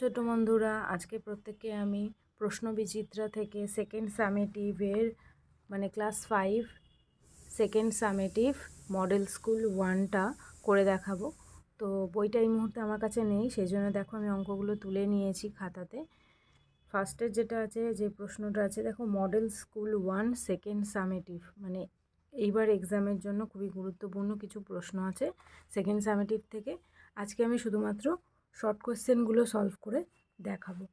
ছোট বন্ধুরা, আজকে প্রত্যেককে আমি প্রশ্ন বিচিত্রা থেকে সেকেন্ড সামেটিভের মানে class five second summative model school ওয়ানটা করে দেখাবো। তো বইটা এই মুহূর্তে আমার কাছে নেই, সেই জন্য দেখো আমি অঙ্কগুলো তুলে নিয়েছি খাতাতে। ফার্স্টের যেটা আছে, যে প্রশ্নটা আছে, দেখো model school one second summative মানে এইবার এক্সামের জন্য খুবই গুরুত্বপূর্ণ কিছু প্রশ্ন আছে সেকেন্ড সামেটিভ থেকে। আজকে আমি শুধুমাত্র শর্ট কোয়েশ্চেনগুলো সলভ করে দেখাবো।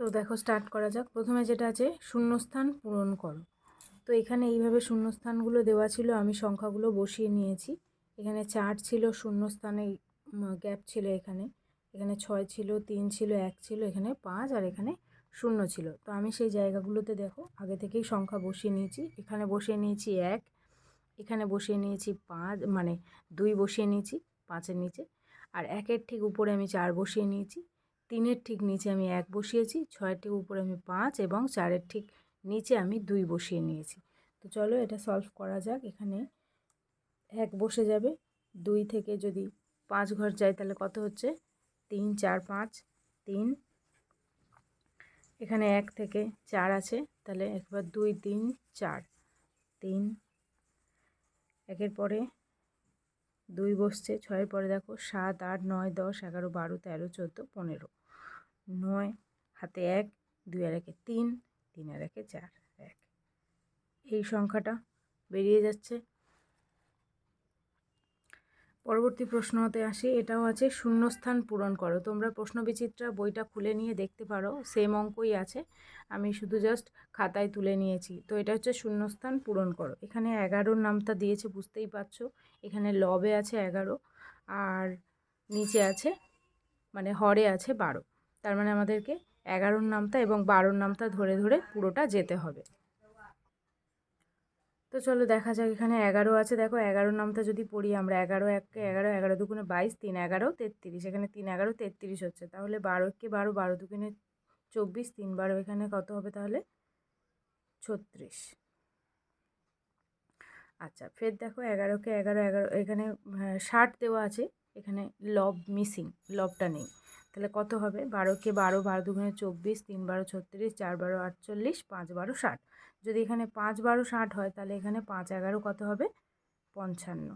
তো দেখো স্টার্ট করা যাক। প্রথমে যেটা আছে, শূন্যস্থান পূরণ করো। তো এখানে এইভাবে শূন্যস্থানগুলো দেওয়া ছিল, আমি সংখ্যাগুলো বসিয়ে নিয়েছি। এখানে চার ছিল, শূন্যস্থানে গ্যাপ ছিল এখানে। এখানে ছয় ছিল, তিন ছিল, এক ছিল, এখানে পাঁচ আর এখানে শূন্য ছিল। তো আমি সেই জায়গাগুলোতে দেখো, আগে থেকেই সংখ্যা বসিয়ে নিয়েছি। এখানে বসিয়ে নিয়েছি এক, এখানে বসিয়ে নিয়েছি পাঁচ মানে দুই বসিয়ে নিয়েছি, পাঁচের নিচে। আর একের ঠিক উপরে আমি চার বসিয়ে নিয়েছি, তিনের ঠিক নিচে আমি এক বসিয়েছি, ছয়ের ঠিক উপরে আমি পাঁচ এবং চারের ঠিক নিচে আমি দুই বসিয়ে নিয়েছি। তো চলো এটা সলভ করা যাক, এখানে এক বসে যাবে, দুই থেকে যদি পাঁচ ঘর যায় তাহলে কত হচ্ছে? তিন, চার, পাঁচ, তিন। এখানে এক থেকে চার আছে, তাহলে একবার দুই, তিন, চার, তিন। একের পরে দুই বসছে, ছয়ের পরে দেখো সাত, আট, নয়, দশ, এগারো, বারো, তেরো, চোদ্দ, পনেরো। নয়, হাতে এক, দুই আর একে তিন তিন আর একে চার, এক। এই সংখ্যাটা বেরিয়ে যাচ্ছে। পরবর্তী প্রশ্ন হতে আসি, এটাও আছে, শূন্যস্থান পূরণ করো। তোমরা প্রশ্ন বিচিত্রা বইটা খুলে নিয়ে দেখতে পারো, সেম অঙ্কই আছে, আমি শুধু জাস্ট খাতায় তুলে নিয়েছি। তো এটা হচ্ছে শূন্যস্থান পূরণ করো। এখানে এগারোর নামটা দিয়েছে, বুঝতেই পারছ, এখানে লবে আছে এগারো, আর নিচে আছে মানে হরে আছে বারো। তার মানে আমাদেরকে এগারোর নামটা এবং বারোর নামটা ধরে ধরে পুরোটা যেতে হবে। তো চলো দেখা যাক এখানে এগারো আছে। দেখো এগারো নামটা যদি পড়ি আমরা এগারো এককে এগারো এগারো দুগুণে বাইশ তিন এগারো তেত্রিশ। এখানে তিন এগারো তেত্রিশ হচ্ছে। তাহলে বারো কে বারো বারো দুগুণে চব্বিশ তিন বারো এখানে কত হবে তাহলে? ছত্রিশ। আচ্ছা ফের দেখো এগারোকে এগারো এগারো এখানে হ্যাঁ, ষাট দেওয়া আছে। এখানে লব মিসিং লবটা নেই। তাহলে কত হবে? বারোকে বারো বারো দুগুণে চব্বিশ তিন বারো ছত্রিশ চার বারো আটচল্লিশ পাঁচ বারো ষাট। যদি এখানে পাঁচ বারো ষাট হয়, তাহলে এখানে পাঁচ এগারো কত হবে? পঞ্চান্ন।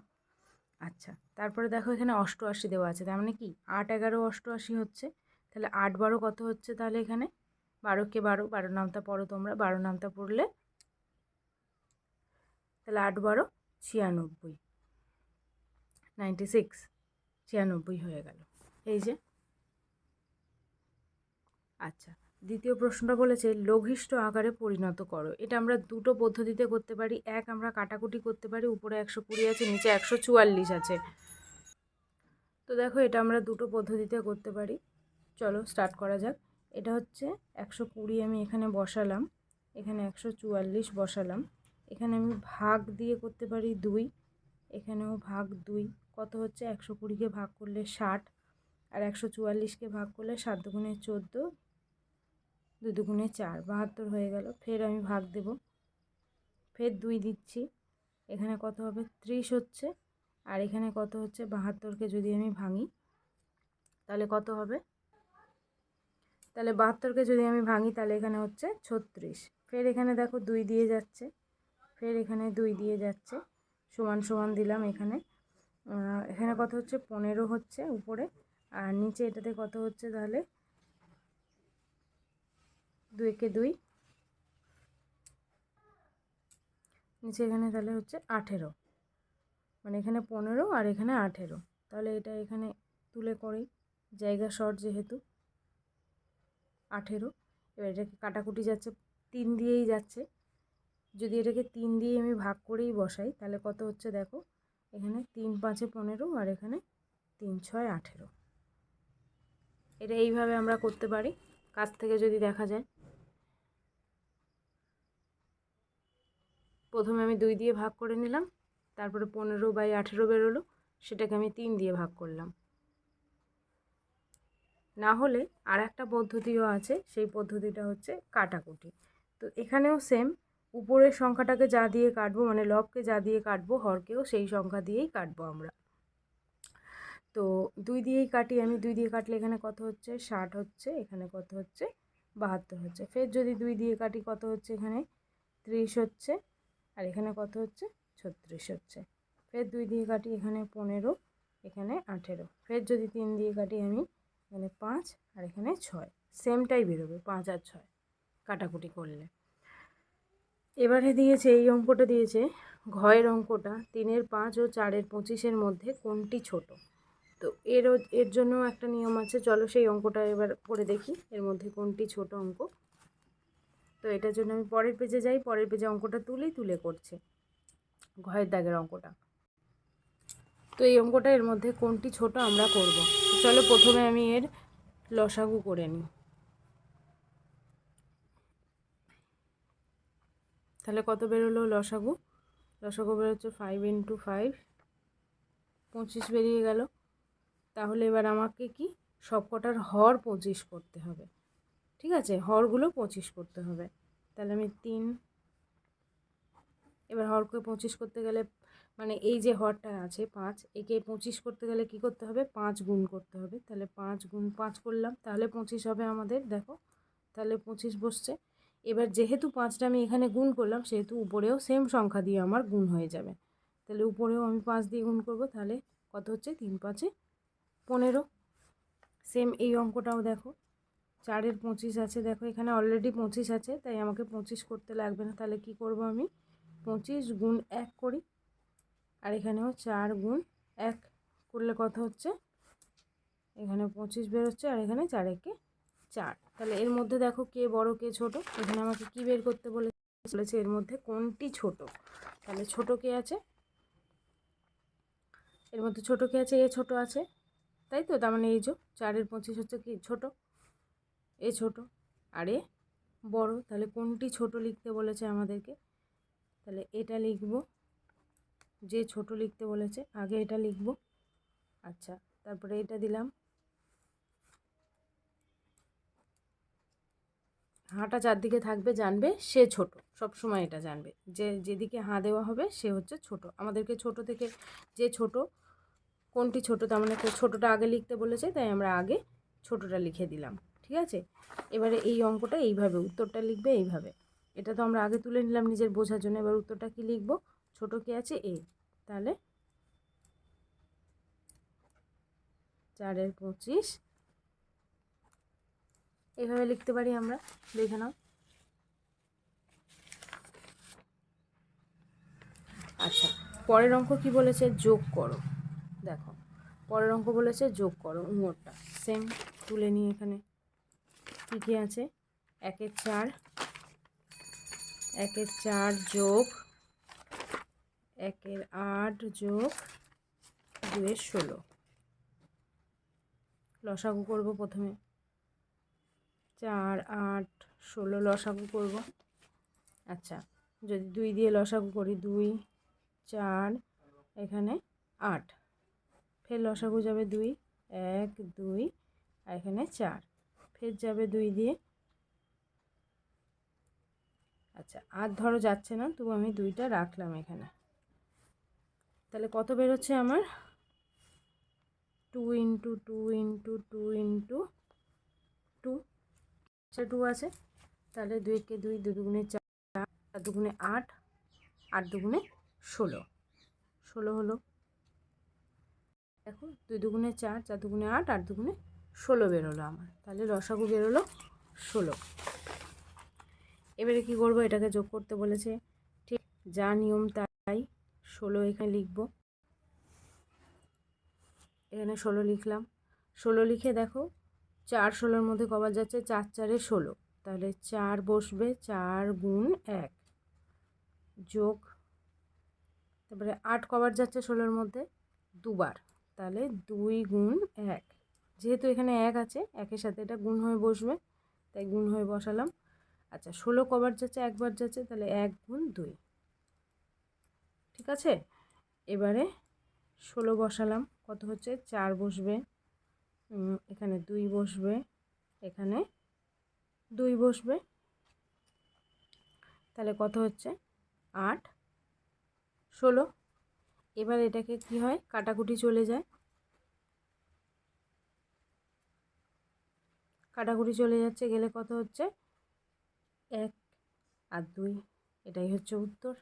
আচ্ছা তারপরে দেখো এখানে অষ্টআশি দেওয়া আছে, তার মানে কি? আট এগারো অষ্টআশি হচ্ছে, তাহলে আট বারো কত হচ্ছে তাহলে এখানে? বারোকে বারো বারো নামটা পড়ো তোমরা, বারো নামটা পড়লে? তাহলে আট বারো, ছিয়ানব্বই। নাইনটি সিক্স ছিয়ানব্বই হয়ে গেল। এই যে। আচ্ছা দ্বিতীয় প্রশ্নটা বলেছে, লঘিষ্ঠ আকারে পরিণত করো। এটা আমরা দুটো পদ্ধতিতে করতে পারি। এক আমরা কাটাকুটি করতে পারি, উপরে একশো কুড়ি আছে, নিচে একশো চুয়াল্লিশ আছে। তো দেখো, এটা আমরা দুটো পদ্ধতিতে করতে পারি। চলো স্টার্ট করা যাক। এটা হচ্ছে একশো কুড়ি আমি এখানে বসালাম, এখানে একশো চুয়াল্লিশ বসালাম। এখানে আমি ভাগ দিয়ে করতে পারি দুই, এখানেও ভাগ দুই। কত হচ্ছে? একশো কুড়িকে ভাগ করলে ষাট, আর একশো চুয়াল্লিশকে ভাগ করলে সাত দুগুণে চোদ্দ দুই দুগুণে চার, বাহাত্তর হয়ে গেল। ফের আমি ভাগ দেব। ফের দুই দিচ্ছি। এখানে কত হবে? ত্রিশ হচ্ছে। আর এখানে কত হচ্ছে? বাহাত্তরকে যদি আমি ভাঙি, তাহলে কত হবে? তাহলে বাহাত্তরকে যদি আমি ভাঙি, তাহলে এখানে হচ্ছে ছত্রিশ। ফের এখানে দেখো দুই দিয়ে যাচ্ছে। ফের এখানে দুই দিয়ে যাচ্ছে। সমান সমান দিলাম এখানে। এখানে কত হচ্ছে? পনেরো হচ্ছে উপরে। আর নিচে এটাতে কত হচ্ছে তাহলে? দুইকে দুই। নিচে এখানে তাহলে হচ্ছে আঠেরো। মানে এখানে পনেরো আর এখানে আঠেরো। তাহলে এটা এখানে তুলে করেই জায়গা শর্ট যেহেতু। আঠেরো। এবার এটাকে কাটাকুটি যাচ্ছে, তিন দিয়েই যাচ্ছে। যদি এটাকে তিন দিয়ে আমি ভাগ করেই বসাই, তাহলে কত হচ্ছে দেখো? এখানে তিন পাঁচে পনেরো আর এখানে তিন ছয় আঠেরো। এটা এইভাবে আমরা করতে পারি। কাছ থেকে যদি দেখা যায়। প্রথমে আমি দুই দিয়ে ভাগ করে নিলাম, তারপরে পনেরো বাই আঠেরো বেরোলো, সেটাকে আমি তিন দিয়ে ভাগ করলাম। না হলে আর একটা পদ্ধতিও আছে, সেই পদ্ধতিটা হচ্ছে কাটাকুটি। তো এখানেও সেম উপরের সংখ্যাটাকে যা দিয়ে কাটবো মানে লবকে যা দিয়ে কাটবো, হরকেও সেই সংখ্যা দিয়েই কাটবো আমরা। তো দুই দিয়েই কাটি, আমি দুই দিয়ে কাটলে এখানে কত হচ্ছে? ষাট হচ্ছে, এখানে কত হচ্ছে? বাহাত্তর হচ্ছে। ফের যদি দুই দিয়ে কাটি, কত হচ্ছে এখানে? ত্রিশ হচ্ছে। আর এখানে কত হচ্ছে? ছত্রিশ হচ্ছে। ফের দুই দিয়ে কাটি এখানে পনেরো, এখানে আঠেরো। ফের যদি তিন দিয়ে কাটি আমি এখানে পাঁচ আর এখানে ছয়। সেমটাই বেরোবে, পাঁচ আর ছয় কাটাকুটি করলে। এবারে দিয়েছে, এই অঙ্কটা দিয়েছে, ঘয়ের অঙ্কটা, তিনের পাঁচ ও চারের পঁচিশের মধ্যে কোনটি ছোট? তো এরও, এর জন্য একটা নিয়ম আছে। চলো সেই অঙ্কটা এবার করে দেখি, এর মধ্যে কোনটি ছোট অঙ্ক। তো এটার জন্য আমি পরের পেজে যাই, পরের পেজে অঙ্কটা তুলেই তুলে করছে। ঘয়ের দাগের অঙ্কটা। তো এই অঙ্কটা এর মধ্যে কোনটি ছোট আমরা করব। চলো প্রথমে আমি এর লসাগু করে নিই। তাহলে কত বেরোলো লসাগু? লসাগু বেরোচ্ছে ফাইভ ইন্টু ফাইভ পঁচিশ বেরিয়ে গেল। তাহলে এবার আমাকে কি সবকটার হর পঁচিশ করতে হবে। ঠিক আছে? হরগুলো পঁচিশ করতে হবে। তাহলে আমি তিন এবার হরকে পঁচিশ করতে গেলে মানে এই যে হরটা আছে পাঁচ, একে পঁচিশ করতে গেলে কি করতে হবে? পাঁচ গুণ করতে হবে। তাহলে পাঁচ গুণ পাঁচ করলাম। তাহলে পঁচিশ হবে আমাদের, দেখো। তাহলে পঁচিশ বসছে। এবার যেহেতু পাঁচটা আমি এখানে গুণ করলাম, সেহেতু উপরেও সেম সংখ্যা দিয়ে আমার গুণ হয়ে যাবে। তাহলে উপরেও আমি পাঁচ দিয়ে গুণ করব। তাহলে কত হচ্ছে? তিন পাঁচে পনেরো। সেম এই অঙ্কটাও দেখো। চারের পঁচিশ আছে। দেখো, এখানে অলরেডি পঁচিশ আছে, তাই আমাকে পঁচিশ করতে লাগবে না। তাহলে কি করব আমি? পঁচিশ গুণ এক করি, আর এখানেও চার গুণ এক করলে কত হচ্ছে? এখানে পঁচিশ বেরোচ্ছে, আর এখানে চার একে চার। তাহলে এর মধ্যে দেখো কে বড়, কে ছোট। এখানে আমাকে কি বের করতে বলে, বলেছে এর মধ্যে কোনটি ছোট? তাহলে ছোট কে আছে? এর মধ্যে ছোট কে আছে? এ ছোট আছে। তাই তো? তার মানে এই যে চারের পঁচিশ হচ্ছে কি? ছোট। এ ছোট, আর এ বড়, তাহলে কোনটি ছোট লিখতে বলেছে আমাদেরকে? তাহলে এটা লিখব, যে ছোট লিখতে বলেছে, আগে এটা লিখব। আচ্ছা তারপরে এটা দিলাম। হাঁটা চারদিকে থাকবে, জানবে সে ছোট, সব সময় এটা জানবে। যে যেদিকে হাঁ দেওয়া হবে, সে হচ্ছে ছোট। আমাদেরকে ছোট থেকে যে ছোট, কোনটি ছোট, তার মানে ছোটোটা আগে লিখতে বলেছে, তাই আমরা আগে ছোটোটা লিখে দিলাম। ঠিক আছে? এবারে এই অঙ্কটা এইভাবে, উত্তরটা লিখবে এইভাবে। এটা তো আমরা আগে তুলে নিলাম নিজের বোঝার জন্য। এবার উত্তরটা কি লিখব? ছোট কি আছে? এ। তাহলে চারের পঁচিশ। এইভাবে লিখতে পারি আমরা। দেখে নাও। আচ্ছা পরের অঙ্ক কি বলেছে? যোগ করো। দেখো, পরের অঙ্ক বলেছে যোগ করো উমরটা। সেম তুলে নিয়ে এখানে। কী কী আছে। একের চার একের চার যোগ, একের আট যোগ দুয়ের ষোলো। লসাগু করব প্রথমে। চার, আট, ষোলো লসাগু করব। আচ্ছা যদি দুই দিয়ে লসাগু করি, দুই, চার, এখানে আট। ফের লসাগু যাবে দুই, এক, দুই, আর এখানে চার। ফের যাবে দুই দিয়ে। আচ্ছা আর ধরো যাচ্ছে না তবু আমি দুইটা রাখলাম এখানে। তাহলে কত বেরোচ্ছে আমার? Two into two into two into two সে টু আছে। তাহলে দুইকে দুই দু দুগুণে চার চার দুগুণে আট আট দুগুণে ষোলো। ষোলো হলো। দেখো, দুই দুগুণে চার চার দুগুণে আট আট দুগুণে ষোলো বেরোলো আমার। তাহলে রসাগু বেরোলো ষোলো। এবারে কি করব? এটাকে যোগ করতে বলেছে। ঠিক যা নিয়ম তাই ষোলো এখানে লিখব। এখানে ষোলো লিখলাম। ষোলো লিখে দেখো, চার ষোলোর মধ্যে কবার যাচ্ছে, চার চারে ষোলো। তাহলে চার বসবে, চার গুণ এক। যোগ, তারপরে আট কবার যাচ্ছে ষোলোর মধ্যে, দুবার। তাহলে দুই গুণ এক। যেহেতু এখানে এক আছে, একের সাথে এটা গুণ হয়ে বসবে, তাই গুণ হয়ে বসালাম। আচ্ছা ষোলো কবার যাচ্ছে, একবার যাচ্ছে, তাহলে এক গুণ দুই। ঠিক আছে? এবারে ষোলো বসালাম, কত হচ্ছে? চার বসবে এখানে দুই বসবে, এখানে দুই বসবে। তাহলে কত হচ্ছে? আট। ষোলো। এবার এটাকে কি হয়? কাটাকুটি চলে যায়। কাটাকুটি চলে যাচ্ছে, গেলে কত হচ্ছে? এক আর দুই, এটাই হচ্ছে উত্তর।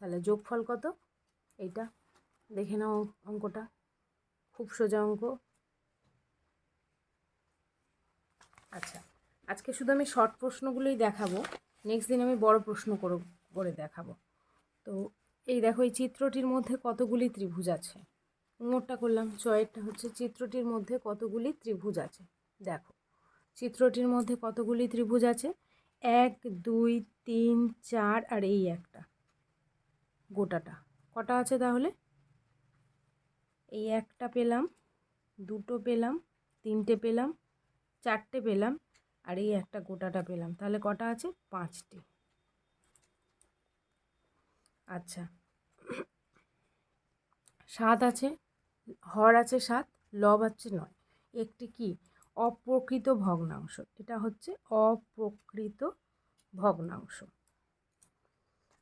তাহলে যোগফল কত? এইটা। দেখে নাও অঙ্কটা। খুব সোজা অঙ্ক। আচ্ছা আজকে শুধু আমি শর্ট প্রশ্নগুলোই দেখাবো। নেক্সট দিন আমি বড় প্রশ্ন করে করে দেখাবো। তো এই দেখো, এই চিত্রটির মধ্যে কতগুলি ত্রিভুজ আছে? উমরটা করলাম, ছয়েরটা হচ্ছে চিত্রটির মধ্যে কতগুলি ত্রিভুজ আছে? দেখো। চিত্রটির মধ্যে কতগুলি ত্রিভুজ আছে? এক, দুই, তিন, চার আর এই একটা। গোটাটা। কটা আছে তাহলে? এই একটা পেলাম, দুটো পেলাম, তিনটে পেলাম, চারটে পেলাম আর এই একটা গোটাটা পেলাম। তাহলে কটা আছে? পাঁচটি। আচ্ছা। সাত আছে, হর আছে সাত, লব আছে নয়। একটি কি? অপ্রকৃত ভগ্নাংশ। এটা হচ্ছে অপ্রকৃত ভগ্নাংশ।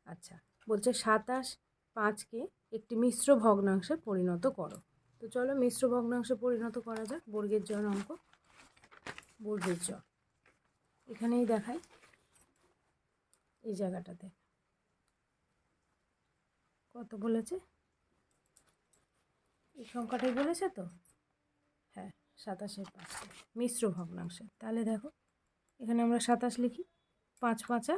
আচ্ছা বলছে সাতাশ পাঁচকে একটি মিশ্র ভগ্নাংশে পরিণত করো। তো চলো মিশ্র ভগ্নাংশে পরিণত করা যাক, বর্গের জন অঙ্ক। বর্গের জ। এখানেই দেখাই এই জায়গাটাতে। কত বলেছে? এই সংখ্যাটাই বলেছে তো? সাতাশের পাঁচটা। মিশ্র ভগ্নাংশে। তাহলে দেখো, এখানে আমরা সাতাশ লিখি। পাঁচ পাঁচা,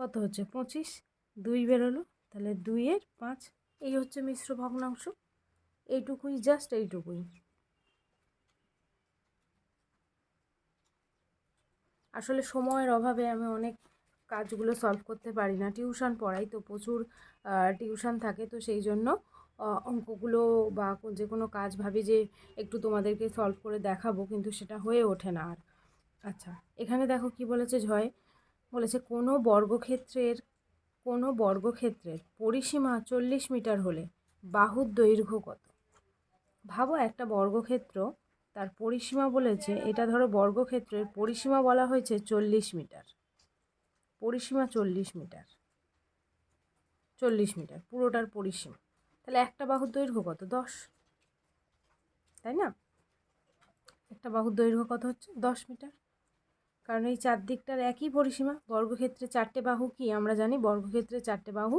কত হচ্ছে? পঁচিশ। দুই বেরোলো, তাহলে দুইয়ের পাঁচ। এই হচ্ছে মিশ্র ভগ্নাংশ। এইটুকুই, জাস্ট এইটুকুই। আসলে সময়ের অভাবে আমি অনেক কাজগুলো সলভ করতে পারি না। টিউশন পড়াই তো প্রচুর টিউশন থাকে তো সেই জন্য অঙ্কগুলো বা যে কোনো কাজ ভাবি যে একটু তোমাদেরকে সলভ করে দেখাবো, কিন্তু সেটা হয়ে ওঠে না আর। আচ্ছা এখানে দেখো কি বলেছে জয় বলেছে, কোনো বর্গক্ষেত্রের কোনো বর্গক্ষেত্রের পরিসীমা চল্লিশ মিটার হলে বাহুর দৈর্ঘ্য কত? ভাবো একটা বর্গক্ষেত্র তার পরিসীমা বলেছে, এটা ধরো বর্গক্ষেত্রের পরিসীমা বলা হয়েছে চল্লিশ মিটার। পরিসীমা চল্লিশ মিটার। চল্লিশ মিটার, পুরোটার পরিসীমা। তাহলে একটা বাহুর দৈর্ঘ্য কত? দশ। তাই না? একটা বাহুর দৈর্ঘ্য কত হচ্ছে? দশ মিটার। কারণ এই চারদিকটার একই পরিসীমা। বর্গক্ষেত্রে চারটে বাহু কি? আমরা জানি বর্গক্ষেত্রে চারটে বাহু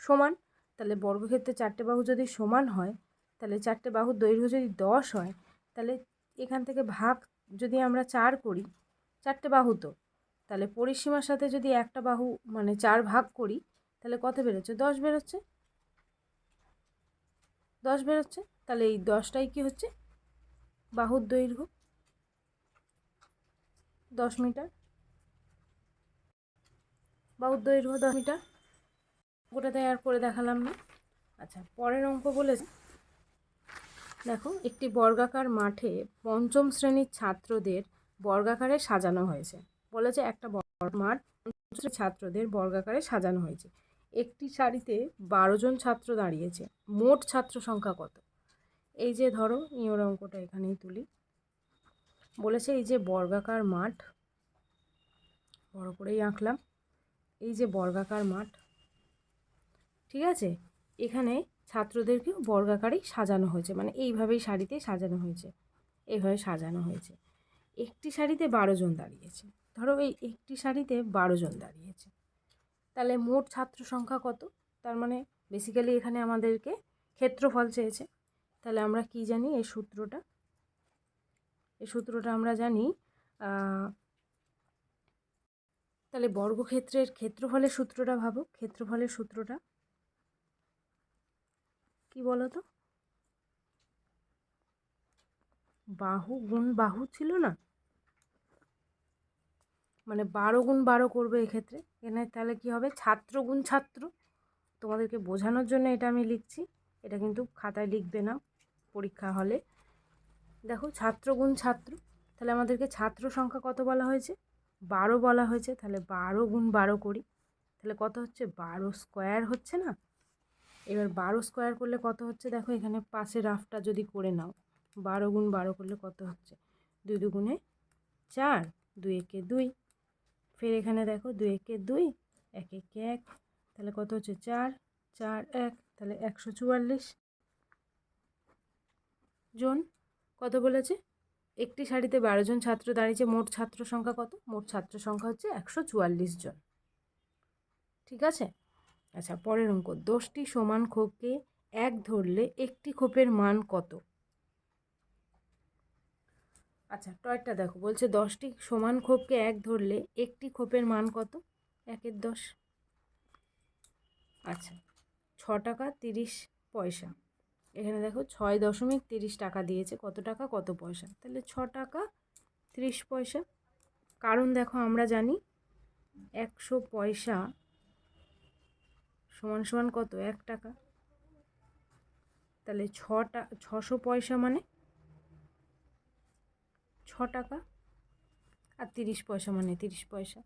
সমান। তাহলে বর্গক্ষেত্রে চারটে বাহু যদি সমান হয়, তাহলে চারটে বাহুর দৈর্ঘ্য যদি দশ হয়, তাহলে এখান থেকে ভাগ যদি আমরা চার করি, চারটে বাহু তো, তাহলে পরিসীমার সাথে যদি একটা বাহু মানে চার ভাগ করি, তাহলে কত বেরোচ্ছে? দশ বেরোচ্ছে। দশ বেরোচ্ছে, তাহলে এই দশটাই কি হচ্ছে? বাহুর দৈর্ঘ্য দশ মিটার। বাহুর দৈর্ঘ্য দশ মিটার। ওটাতে আর করে দেখালাম না। আচ্ছা পরের অঙ্ক বলেছে, দেখো, একটি বর্গাকার মাঠে পঞ্চম শ্রেণির ছাত্রদের বর্গাকারে সাজানো হয়েছে। বলেছে একটা মাঠ ছাত্রদের বর্গাকারে সাজানো হয়েছে। একটি সারিতে বারো জন ছাত্র দাঁড়িয়েছে। মোট ছাত্র সংখ্যা কত? এই যে ধরো নিয়র অঙ্কটা এখানেই তুলি। বলেছে এই যে বর্গাকার মাঠ, বড় করেই আঁকলাম, এই যে বর্গাকার মাঠ, ঠিক আছে? এখানে ছাত্রদেরকেও বর্গাকারেই সাজানো হয়েছে মানে এইভাবেই শাড়িতে সাজানো হয়েছে, এইভাবে সাজানো হয়েছে। একটি শাড়িতে বারো জন দাঁড়িয়েছে, ধরো এই একটি শাড়িতে বারো জন দাঁড়িয়েছে। তাহলে মোট ছাত্র সংখ্যা কত? তার মানে বেসিক্যালি এখানে আমাদেরকে ক্ষেত্রফল চেয়েছে। তাহলে আমরা কি জানি এই সূত্রটা? এই সূত্রটা আমরা জানি তাহলে বর্গক্ষেত্রের ক্ষেত্রফলের সূত্রটা ভাবো। ক্ষেত্রফলের সূত্রটা কি বলো তো বাহু গুণ বাহু ছিল না? মানে বারো গুণ বারো করবে এক্ষেত্রে। এখানে তাহলে কি হবে? ছাত্র গুণ ছাত্র। তোমাদেরকে বোঝানোর জন্য এটা আমি লিখছি। এটা কিন্তু খাতায় লিখবে না পরীক্ষা হলে। দেখো, ছাত্র গুণ ছাত্র। তাহলে আমাদেরকে ছাত্র সংখ্যা কত বলা হয়েছে? বারো বলা হয়েছে। তাহলে বারো গুণ বারো করি। তাহলে কত হচ্ছে? বারো স্কোয়ার হচ্ছে না? এবার বারো স্কোয়ার করলে কত হচ্ছে? দেখো, এখানে পাশে রাফটা যদি করে নাও, বারো গুণ বারো করলে কত হচ্ছে? দুই দুগুণে চার, দুই একে দুই। ফের এখানে দেখো দুই একে দুই, এক একে এক, তাহলে কত হচ্ছে চার চার এক, তাহলে একশো চুয়াল্লিশ জন কত বলেছে? একটি শাড়িতে বারো জন ছাত্র দাঁড়িয়েছে, মোট ছাত্র সংখ্যা কত? মোট ছাত্র সংখ্যা হচ্ছে একশো চুয়াল্লিশ জন। ঠিক আছে? আচ্ছা পরের অঙ্ক, দশটি সমান খোপকে এক ধরলে একটি খোপের মান কত? আচ্ছা টয়টা দেখো। বলছে দশটি সমান খোপকে এক ধরলে একটি খোপের মান কত? একের দশ। আচ্ছা ছ টাকা তিরিশ পয়সা। এখানে দেখো ছয় দশমিক তিরিশ টাকা দিয়েছে। কত টাকা? কত পয়সা? তাহলে ছ টাকা তিরিশ পয়সা। কারণ দেখো আমরা জানি একশো পয়সা সমান সমান কত? এক টাকা। তাহলে ছটা ছশো পয়সা মানে ছ টাকা আর তিরিশ পয়সা মানে তিরিশ পয়সা।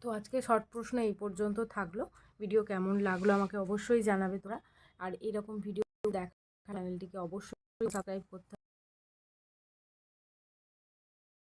তো আজকে শর্ট প্রশ্ন এই পর্যন্ত থাকল। ভিডিও কেমন লাগল আমাকে অবশ্যই জানাবে তোরা। আর এরকম ভিডিও দেখা চ্যানেলটিকে অবশ্যই সাবস্ক্রাইব করতে